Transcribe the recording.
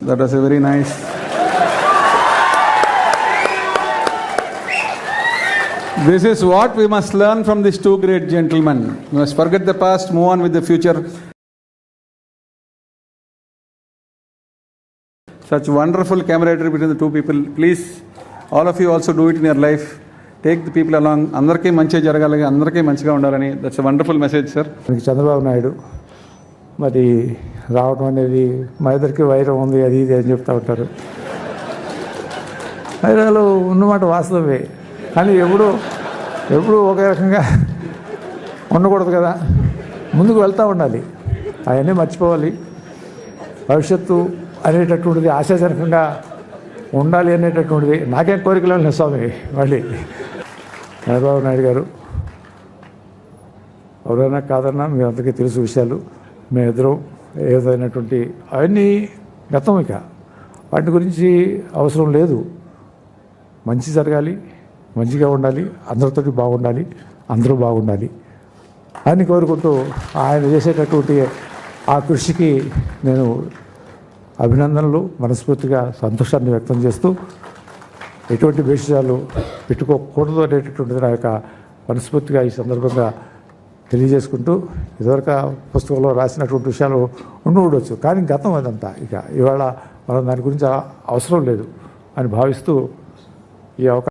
That was a very nice. This is what we must learn from these two great gentlemen. We must forget the past, move on with the future. Such wonderful camaraderie between the two people. Please, all of you also do it in your life. Take the people along. అందరికీ మంచిగా జరగాలి అందరికీ మంచిగా ఉండాలని that's wonderful message sir మనకి చంద్రబాబు నాయుడు మరి రావడం అనేది మా ఇద్దరికి వైరం ఉంది అది ఇది అని చెప్తూ ఉంటారు. వైరాలు ఉన్నమాట వాస్తవమే. కానీ ఎప్పుడు ఎప్పుడు ఒకే రకంగా ఉండకూడదు కదా. ముందుకు వెళ్తూ ఉండాలి. అవన్నీ మర్చిపోవాలి. భవిష్యత్తు అనేటటువంటిది ఆశాజనకంగా ఉండాలి అనేటటువంటిది నాకేం కోరికలు లేదు స్వామి మళ్ళీ. చంద్రబాబు నాయుడు గారు ఎవరైనా కాదన్నా మీ అందరికీ తెలుసు విషయాలు. మేమిద్దరం ఏదైనటువంటి అవన్నీ గతం ఇక. వాటి గురించి అవసరం లేదు. మంచి జరగాలి మంచిగా ఉండాలి అందరితోటి బాగుండాలి అందరూ బాగుండాలి అని కోరుకుంటూ ఆయన చేసేటటువంటి ఆ కృషికి నేను అభినందనలు మనస్ఫూర్తిగా సంతోషాన్ని వ్యక్తం చేస్తూ ఎటువంటి భేషజాలు పెట్టుకోకూడదు అనేటటువంటిది నా యొక్క మనస్ఫూర్తిగా ఈ సందర్భంగా తెలియజేసుకుంటూ ఇదివరకు పుస్తకంలో రాసినటువంటి విషయాలు ఉండి ఉండొచ్చు. కానీ గతం అదంతా. ఇక ఇవాళ మనం దాని గురించి అవసరం లేదు అని భావిస్తూ ఈ అవకాశం